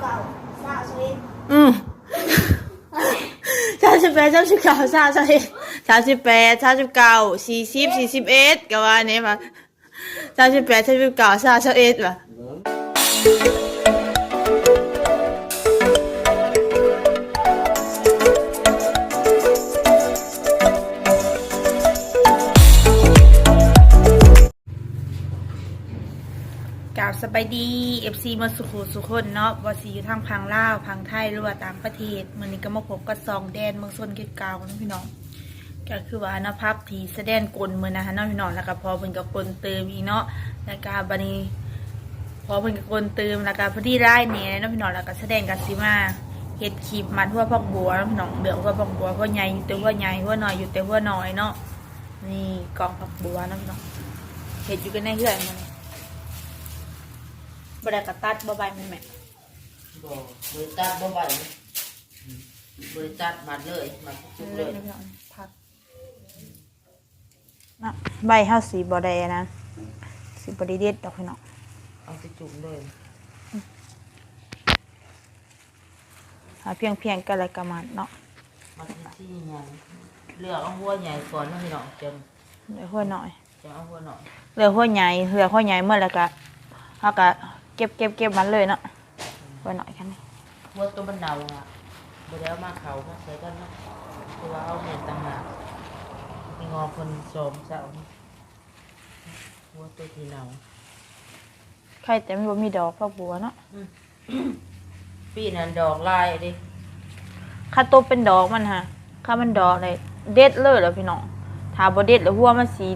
เก่าสาวสวิตอืมสามสิบแปดสามสิบเก้าสามสิบสามสิบแปดสามสิบเก้าสี่สิบสี่สิบเอ็ดก็ว่านี้มาสามสิบแปดสามสิบเก้าสามสิบเอ็ดว่ะ สบายดี FC มาสุขุสุคนเนาะบอสีอยู่ทางพังลาวพังไทยหรือว่าต่างประเทศมันนี้ก็มาพบกับซองแดนเมืองซนเกตกาวกันพี่น้องก็คือว่านะพับทีแสดงกลมือนะคะเนาะพี่น้องแล้วก็พอเพิ่นก็กลนเติมอีกเนาะแล้วก็บัดนี้ พอเพิ่นก็กลนเติมแล้วก็พอดีได้เนี่ยเนาะพี่น้องแล้วก็แสดงกันสิมาเฮ็ดคลิปมันหัวพักบัวเนาะพี่น้องเดือหัวพักบัวหัวใหญ่อยู่แต่หัวใหญ่หัวหน้อยอยู่แต่หัวหน้อยเนาะนี่กองพักบัวเนาะพี่น้องเฮ็ดอยู่กันในเฮือนมัน บริกตัดบ่ใบมันแม่บ่บริตัดบ่ไหวบริตัดมัดเลยมัดทุกเลยพักนะใบเฮาสีบ่ได้นะสีบ่ได้เด็ดดอกพี่น้องเอาไปจุ่มเลยหาเพียงเพียงๆกันเลยกะมันเนาะมัดที่ที่ใหญ่เลือกเอาหัวใหญ่ก่อนนะพี่น้องจังเหลือหัวหน่อย จังเอาหัวหน่อยเหลือหัวใหญ่เหลือหัวใหญ่เมื่อแล้วก็เฮาก็ เก็บเก็บเก็บมันเลยเนาะหัวหน่อยแค่นี้หัวตัวมันเน่าอะบ่ได้เอามาเขามาใส่กันเนาะคือว่าเอาเห็นต่างหากมีงอคนโสมเสาหัวตัวที่เน่าใครแต่มันบ่มีดอกพอกบัวเนาะปีนั้นดอกลายดิถ้าโตเป็นดอกมันฮะถ้ามันดอกเลยเด็ดเลยแล้วพี่น้องถ้าบ่เด็ดแล้วหัวมันสี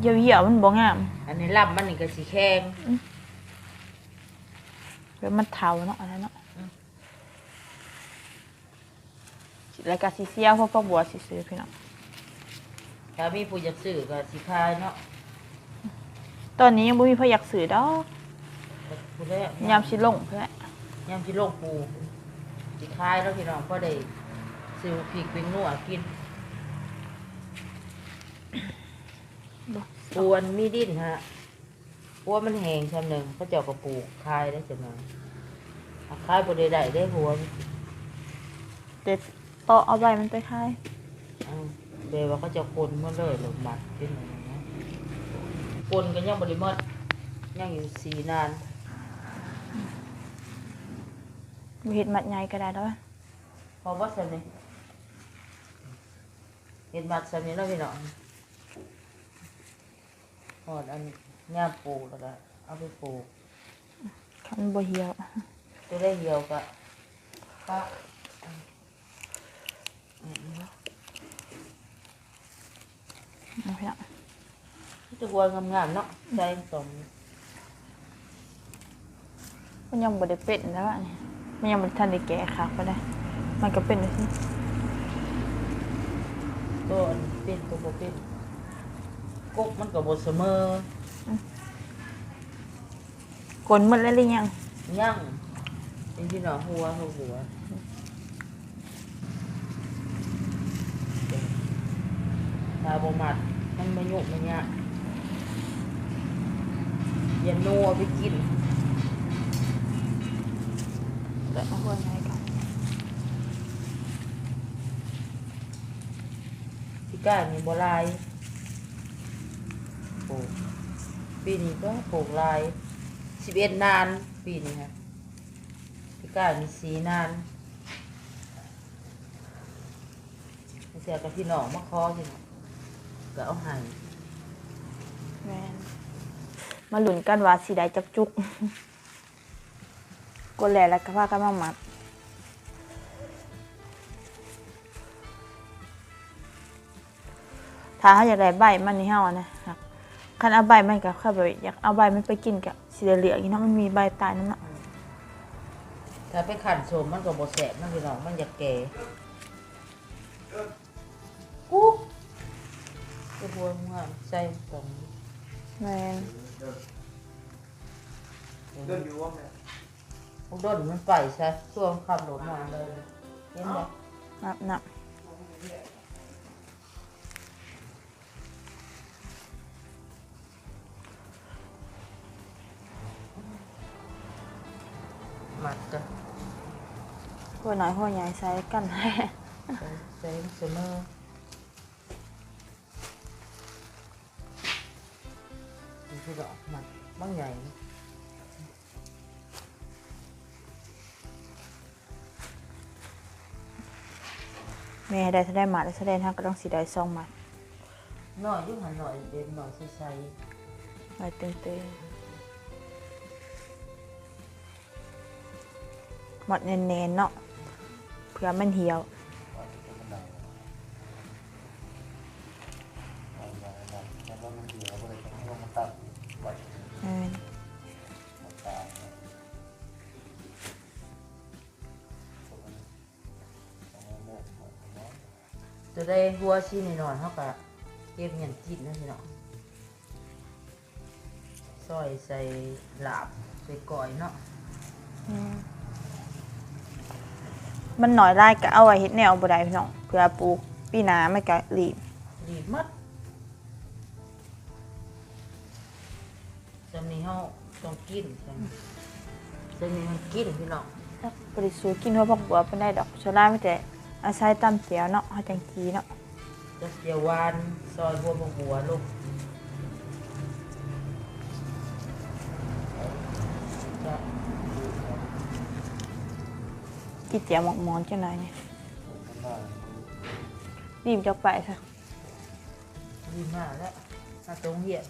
เหี่ยวๆมันบ่งาม อันนี้ลำมันนี่ก็สีแข็ง แล้วมันเทาเนาะอะไรเนาะอืมแล้วก็สีเสียวเพราะพวกบัวสีซื้อพี่น้องถ้ามีผู้อยากซื้อก็สิขายเนาะตอนนี้ยังบ่มีพอยากซื้อดอกก็ผู้แรกยามสิลงเพื่อยำที่โลกปูสิคายแล้วพี่น้องก็ได้ซื้อพริกเป็นนัวกินปวนมีดินฮะปวนมันแห้งชำหนึ่งเขาเจ้าก็ปลูกคายได้จังมาเอาคายบริได้ได้หัวมันเด็ดโตะเอาใบมันไปขายเอาเดี๋ยวว่าเขาจะคนมาเลยหลงหมัดเป็นอย่างนี้นะคนก็ยังบริมดยังอยู่สีนานบ่เฮ็ดมัดใหญ่ก็ได้ดอกเพราะว่าสมัยเห็นหมัดสมัยแล้วพี่น้องหอดอันย่ามปลูกแล้วก็เอาไปปลูก คันบ่เหี่ยว จะได้เหี่ยวกะปะอืมเอาพี่น้องจะกวนงามๆเนาะใจสมมันยังบ่ได้เป็นแล้วอันนี้มันยังบ่ทันได้แก่คักก็ได้ มันก็เป็นจังซี่ตัวอันเป็นตัวบ่เป็นกกมันก็บ่เสมอกลนหมดแล้วหรือยังย่าง เป็นพี่น้องหัวหัวหัวถ้าบ่มัดมันมายุกมันยากอย่านัวไปกินเดี๋ยวเอาหัวใหญ่ก่อนพี่ก้ามีบัวลายปลูกปีนี้ก็ปลูกลายสิบเอ็ดนานปีนี้ฮะ พี่ก้ามีสีนานเสียกับพี่น้องมาคอสิก็เอาใหายแม่นมาลุ้นกันว่าสิได้จักจุก กดแลแล้วก็พากันมามัด ถ้าเขาอยากได้ใบมันนี่เฮาอะนะครับคันเอาใบมันก็แค่แบบอยากเอาใบมันไปกินกับสีเหลืองๆอีเนาะมันมีใบตายนั่นเนาะ ถ้าไปขันโสมมันก็บ่แสบนพี่น้องมันอยากแก่กุ๊กตัวบัวงามใส่ตรงแม่นอุดนมันไปใช่ช่วงขับรถมาเลยเห็นไหมนับนับมัดกัน หัวน้อยหัวใหญ่ใส่กันใส่ใส่เสมอนี่คือดอกหมัดบางใหญ่แม่ได้ถ้าได้ หมาได้แสดงทางก็ต้องสีได้ซองหมาหน่อยอยุ่งหันหน่อยเด่นหน่อยใส่ใส่หน่อยเต็มเต็มหมดเน้นๆเนาะเพื่อมันเหี่ยวเออจะได้หัวชิ้นหน่อยๆเขาก็เก็บเงินจิตนะพี่น้องซอยใส่หลาบใส่ก่อยเนาะอื มมันหน่อยได้ก็เอาไว้เฮ็ดแนวบ่ได้พี่น้องเพื่อปลูกปีหน้าไม่ก็รีบดีดมัดจะมีเขาต้องกินกันจะมีมันกินพี่น้องบริสุทธิ์กินหัวผักบัวเป็นได้ดอกโซล่าไม่แต่อาศัยตำเสียวเนาะเฮาจังกีเนาะ จะเจียวหวานซอยบัวบหัวลูก กินเจียหมกมอนจังไดเนี่ยรีบจะไปซะดีบมาแล้วถ้าตรงเหี้ย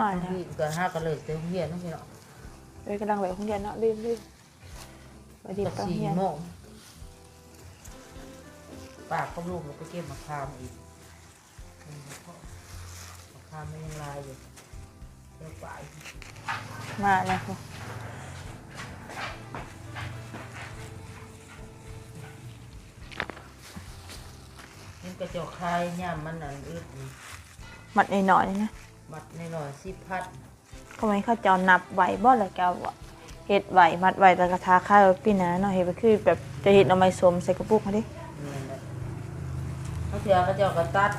มาแล้วทีก็ห้าก็เลยต็มเหี้ยนน้องพี่น้องเอ้ยกำลังไปโรงเรียนเนาะรีบรีบไปรีบกับไปโรงสี่เรียนโมงปากก็ลูกเราไปเก็บมะขามอีกมมะขามไม่ยังลายอยู่เดี๋ยวไปมาแล้วพว กนี่กระจกคายย่ามมันนั่นอึดนี่มัดหน่อยๆนี่นะมัดในหน่อยสิพัดเขาไม่เขาเจ้านับไหวบ่แล้วแกว่าเฮ็ดไหวมัดไหวแต่กระทาข้าวปีหน้าเนาะเฮ็ดไปคือแบบจะเฮ็ดเอาไม้สมใส่กระปุกมาดินี่แหละเขาเสียกระจกกระตัด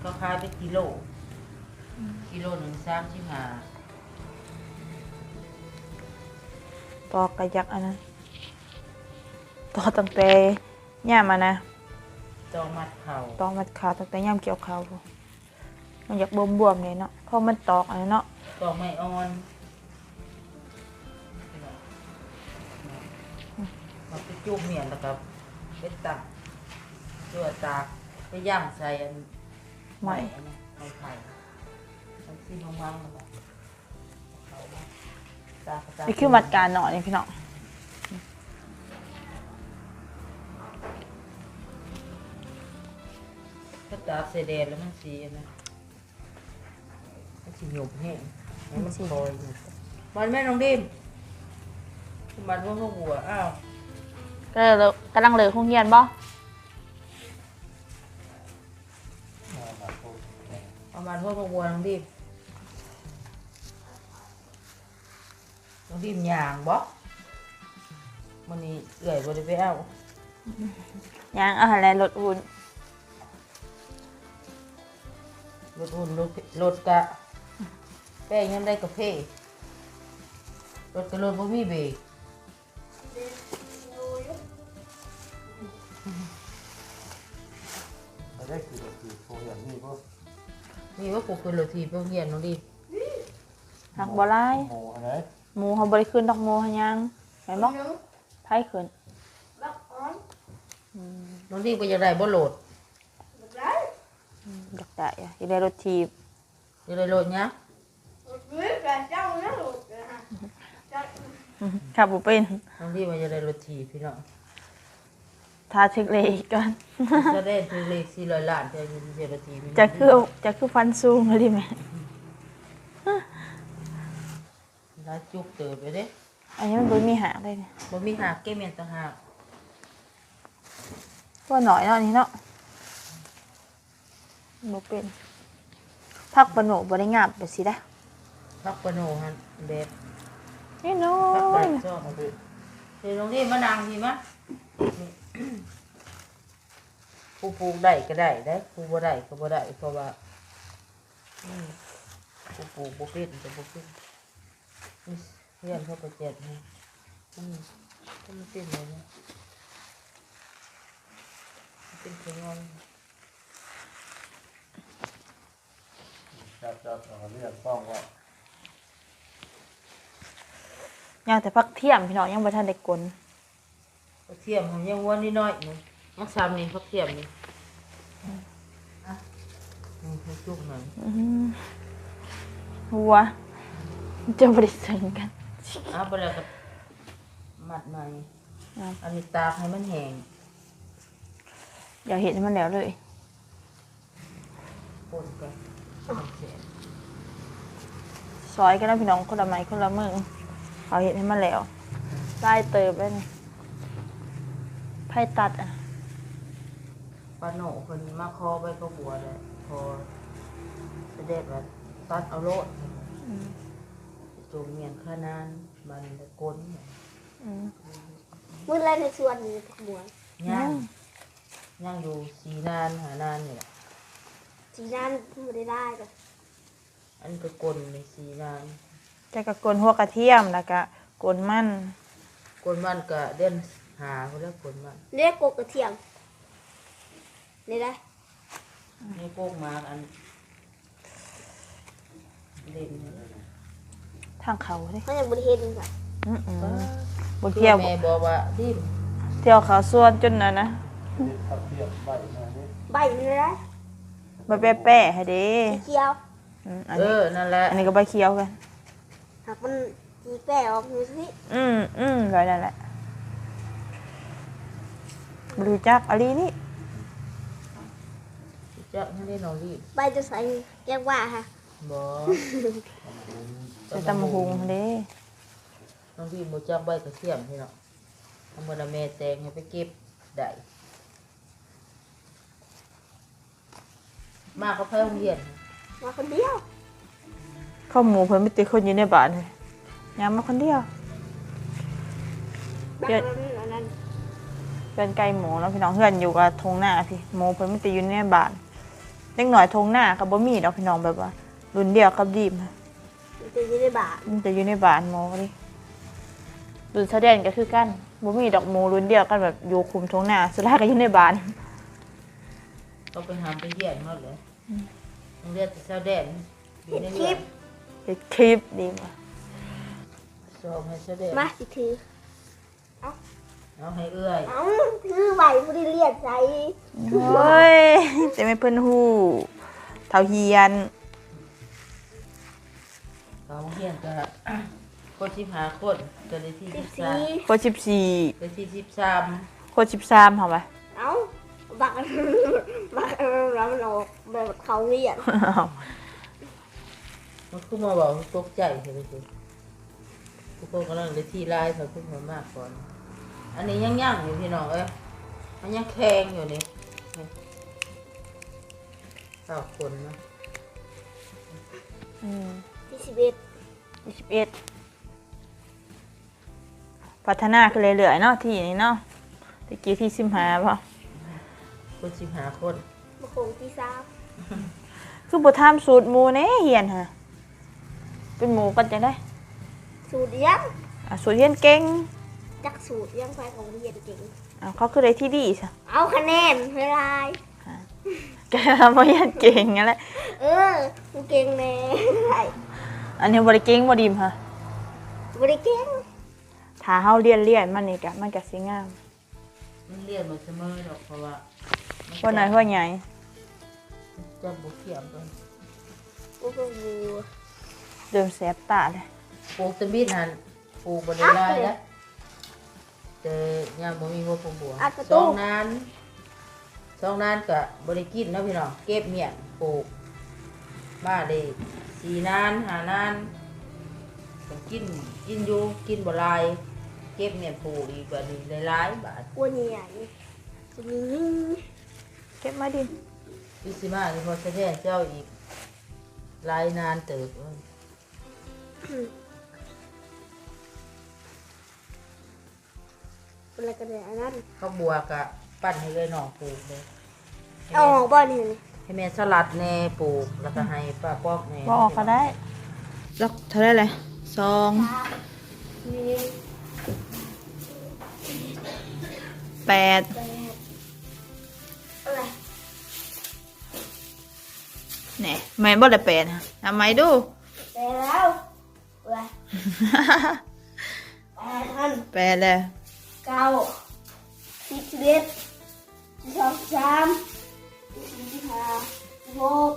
เขาขายเป็นกิโล กิโลหนึ่งสามสิบห้าตอกกระยักอันนั้นตอกตั้งแต่ย่ามมานะ จองมัดเข่าตอกมัดขาวตั้งแต่ย่ามเกี่ยวขาวพวกมันอยากบวมๆเลยเนาะเพราะมันตอกอันนั้นเนาะจองไม่อ่อนมาไปจุบเมียนแล้วก็ไปตักตัวตากไปย่างใส่อันใหม่อันนี้ไม่ไข่มันซีมังมังๆมันแบบเอามาตากกระตากนี่คือมัดการเนาะนี่พี่น้อง ถ้าตากเสยแดดแล้วมันสีอันนะมันสีหยบแห้งแล้วมันคอยอยู่มันแม่น้องดิมมันว่าหัวอ้าวก็เลยกำลังเลยโรงเรียนบ่เอามันว่าหัวน้องดิมน้องดิมย่างบ่มันนี่เอื่อยบ่ได้ไปเอายังอาหารแลรถหุ่น รถหุ่นรถรถกะแป้งยังได้กาแฟรถกะรถบ่มีเบรกไม่ได้คือคือโฟอย่างนี้ก็นี่ว่ากูคือรถทีเพิ่งเรียนน้องดิมหักบ่หลายโมอะไรหมูเขาบ่ได้ขึ้นดอกหมูหันยังแม่นบ่ไผขึ้นอืมน้องดิมก็อยากได้บ่โหลด อยากได้อะอยากได้รถทีบอยากได้โหลดเนี้ยขับบ่เป็นน้องดิมว่าอยากได้รถทีพี่น้องทาถึกเลยอีกก่อน จะได้ถึงเลข400ล้านจะอยู่ที่เสียรถทีพี่น้งจะคือจะคือฟันสูงเลยดิแม่ร้านจุกเติบไปเด้อันนี้มันบ่มีหางเลยเนี่ยบ่มีหากเก็บเมียนต่างหากตัวหน่อยเนาะอันนี้เนาะ บ่เป็นพักปะโหนบ่ได้งาบไปสิได้พักปะโนหันเด็ดนี่น้อพักปะยโนชอบเอาไปเดี๋ยวน้องดิมมานั่งพี่มะนี่ผู้ปลูกได้ก็ได้ได้ผู้บ่ได้ก็บ่ได้เพราะว่าอืมผู้ปลูกบ่เป็นก็บ่เป็นนี่เรียนเขาก็เจ็ดนะอืมมันเป็นอะไรนะมันเป็นขงอน จับจับเอาเรียกป้องว่าย่างแต่พักเที่ยงพี่น้องยังบ่ทันได้กลนผักเทียมมันยังวนนิดหน่อยหนึงยังซ้ำนี่ผักเทียมนี่นี่คือจุกหน่อยอื้อหือหัวจะบ่ได้สึงกันเอาไปแล้วก็มัดใหม่อะอันนี้ตากให้มันแห้งเดี๋ยวเห็นมันแล้วเลยป่นกัน ซอยกันนะพี่น้องคนละไม้คนละมือเอาเห็นให้มันแล้วได้เติบแล้วนี่ไพ่ตัดอะปลาโหนคนมาคอไปก็บัวเลยพอเสด็จว่าตัดเอาโลดอืมจงเมียนขานานมันตะกลเนี่ยอืมมือแรกในส่วนนี้ผักบัวย่างย่างอยู่สีนานหานานเนี่ย สีนั้นไม่ได้ได้เลยอันก็กลในสีนานจะกะกลหัวกระเทียมแล้วก็กลมันกลมันก็เด่นหาเขาเรียกกลมันเรียกกบกระเทียมนี่ได้นี่โกกมากอันเด่นเนี่ยทางเขาเลยเขายังบริเห็นค่ะอืมอืมป้าบนเที่ยว แม่บอกว่าดิ้นเที่ยวเขาส่วนจนนะนะนี่ขับเทียบใบมานี่ใบนี่ได้ ใบแปะๆให้เด้สีเขียวอืมอันเอนี้อ นั่นแหละอันนี้ก็ใบเขียวกัน หากมันสีแป้ออกดูสิอืมอืมแบบนั้นแหละบรูจักอะไรนี่จะไม่ได้นอนรีบใบจะใส่แก้วว่าค่ะบอจะตำหุงเด้น้องรีบโมจักใบกระเทียมพี่เนาะทำเมื่อแม่แตงให้ไปเก็บได้ มากก็เพิ่มเรียนมาคนเดียวข้าวหมูเพิ่นไม่ติดคนอยู่ในบ้านเลยยามมาคนเดียวแบบเดี๋ยวนั้นอันนั้นเพื่อนไก่หมูแล้วพี่น้องเพื่อนอยู่กับทงหน้าพี่หมูเพิ่นไม่ติดอยู่ในบ้านเล็กหน่อยทงหน้ากับบ่มีดอกพี่น้องแบบว่ารุ่นเดียวกับดีมค่ะมันจะอยืนในบาทมันจะอยู่ในบ้านหมูดิรุ่นแสดงก็คือกันบ่มีดอกหมูรุ่นเดียวกันแบบอยู่คุมทงหน้าสุดท้ายก็อยู่ในบ้าน ก็ไปหามไปเรียนหมดเลย โรงเรียนแต่เช้าแดนอยู่ในคลิเรียปนเฮ็ดคลิปดีมากสอบให้เช้าแดนมาสิถือ เอาให้เอื้อยเอ้าถือใบผู้ได้เรียนใจโอ้ยจะไม่เพิ่นฮู้เท่าเฮียน เขาเรียนก็คนสิบห้าคนก็ได้ที่สิสิบบสาสี่มคนสิบสี่ได้ที่สิบสามคนสิบสามเหรอวะเอ้า บักบักแล้วมันออกแบบเขาเรียนมันคือมาบอกตกใจใช่ไหมคุณทุกคนกำลังได้ที่ไล่เขาขึ้นมามากก่อน อันนี้ยังย่างอยู่พี่น้องเอ้ยมันยังแข็งอยู่นี่นี่เก้าคนเนาะอืมที่สิบเอ็ดยี่สิบเอ็ดพัฒนาขึ้นเรื่อยๆเนาะที่นี่เนาะตะกี้ที่สิบห้าป่ะ คนสิบห้าคนมาคงที่สามคือบททำสูตรหมูเน่เฮียนฮะเป็นหมูกันจะได้สูตรยังอะสูตรเฮียนเก่งจักสูตรยังไฟของเรียนเก่งอะเขาคือได้ที่ดีใช่เอาคะแนนเท่าไรแกทำมาเฮียนเก่งงั้นแหละเออกูเก่งแน่ไรอันนี้บริเก่งบดิมฮะบริเก่งถ้าเฮาเรียนเรียนมันนี่กะมันกะสิงามมันเรียนมาเสมอหรอกเพราะว่า เพราะน้อยเพราะใหญ่จะบุกเขียมกันกูก็บูเดิมแสบตาเลยปลูกตะบิดหันปลูกบริไลายแล้วแต่ยังบ่มีหัวปลูกบัวสองนานสองนานก็บริกินเนาะพี่น้องเก็บเมียนปลูกมาได้สี่นานหานานก็กินกินอยู่กินบ่หลายเก็บเมียนปลูกอีกแบบนี้หลายๆบาทกลัวใหญ่จะมีนี่ เก็บมาดินพิสิมาที่พอแสดงเจ้าอีกหลายนานเติบเอ้ยอะไรกันเนี่ยอันนั้นข้าวบัวกะปั้นให้เลยน้องปลูกเลยเอาออกบ้านนี่ให้แม่สลัดแน่ปลูกแล้วก็ให้ป้าปอกแน่บออกก็ได้แล้วเท่าได้เลยสองนี่แปด แปด เนี่ยแม่นบ่ได้แปดฮะทำไมดู แปดแล้วอะไรแปดพันแปดเลยเก้าสิบสิบเอ็ดสิบสองสิบสามสิบสี่สิบห้าสิบหก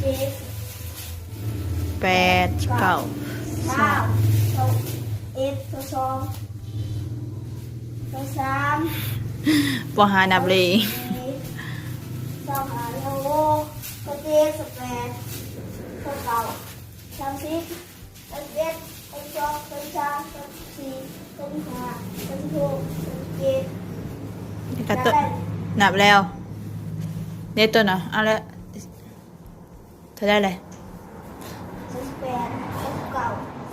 เจ็ดแปดเก้าเก้าสองเอ็ดสองสองสามบ่หานับเลยสี่สองห้าสองห กสองเจ็ดสองแปดสองเก้าสามสิบสามสิบเอ็ดสามสิบสองสามสิบสามสามสิบสี่สามสิบห้าสามสิบหกสามสิบเจ็ดกระตุนับแล้วเด็ดตัวน่ะเอาละเธอได้เลยสามสิบแปดสามสิบเก้า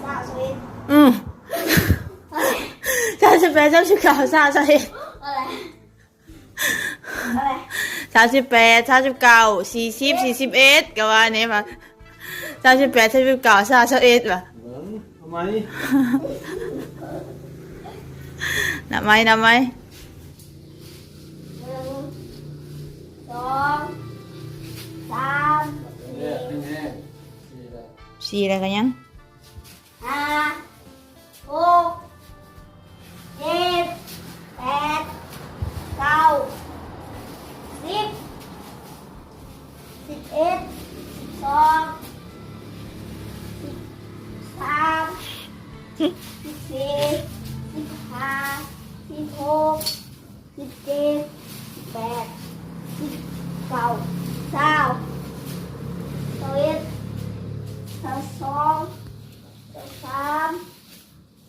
สามสิบเอ็ดอืมสามสิบแปดสามสิบเก้าสามสิบเอ็ด อะไรอะไร สามสิบแปดสามสิบเก้าสี่สิบสี่สิบเอ็ดก็ว่าเนี่ยมาสามสิบแปดสามสิบเก้าสามสิบเอ็ดว่ะเหมือนทำไมนับไหมนับไหมหนึ่งสองสามสี่เรียกแห้งๆนี่แหละสี่อะไรกันยังห้าหกเจ็ดแปดเก้า สิบสี่สิบห้าสิบหกสิบเจ็ดสิบแปดสิบเก้าเก้าสิบเอ็ดสิบสองสิบสาม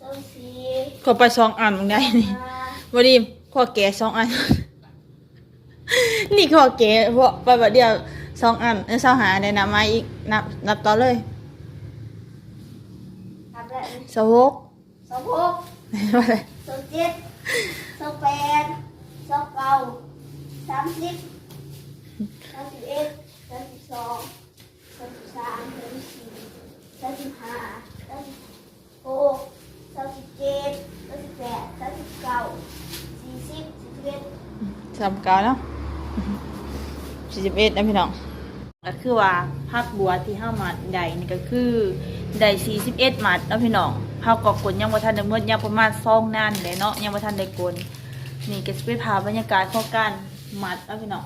สิบสี่ก็ไปสองอันมึงได้นี่ห้าบดีมข้อแก่สองอัน นี่ขอแก่เพราะไปแบบเดียวสองอันเออเสาหาได้นับมาอีกนับนับต่อเลย ได้ไหมสหกสองหกว่าอะไรสองเจ็ดสองแปดสองเก้าสามสิบสามสิบเอ็ดสามสิบสองสามสิบสามสามสิบสี่สามสิบห้าสามสิบหกสามสิบเจ็ดสามสิบแปดสามสิบเก้าสี่สิบสี่สิบเอ็ดสามเก้าเนาะสี่สิบเอ็ดนะพี่น้อง ก็คือว่าพักบัวที่ห้ามัดใดนี่ก็คือได้สี่สิบเอ็ดมัดแล้วพี่น้องเฮาก็กดยังบ่ทันได้เมื่อยังประมาณสองนานเลยเนาะยังบ่ทันได้กลนี่ก็สิไปพาบรรยากาศข้อการมัดแล้วพี่น้อง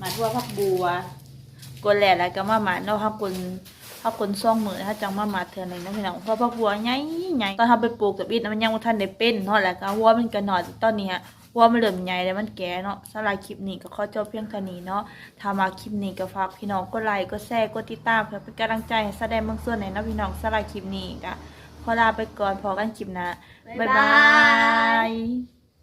มัดทั่วพักบัวกดแหล่แล้วก็มาหมาดเนาะถ้ากลถ้ากลซ่องมือถ้าจังมาหมาดเทื่อหนึงนะพี่น้องเพราะพักบัวใหญ่ใหญ่ตอนทำไปปลูกกับอิฐมันยังบ่ทันได้เป็นเนาะแล้วก็หัวมันก็หนอดตอนนี้ฮะ ว่ามันเริ่มใหญ่แล้วมันแก่เนาะสำหรับคลิปนี้ก็ขอจบเพียงเท่านี้เนาะถ้ามาคลิปนี้ก็ฝากพี่น้องกดไลค์กดแชร์กดติดตามเพื่อเป็นกำลังใจให้แสดงบางส่วนในนะพี่น้องสำหรับคลิปนี้ก็ขอลาไปก่อนพอกันคลิปหน้าบ๊ายบาย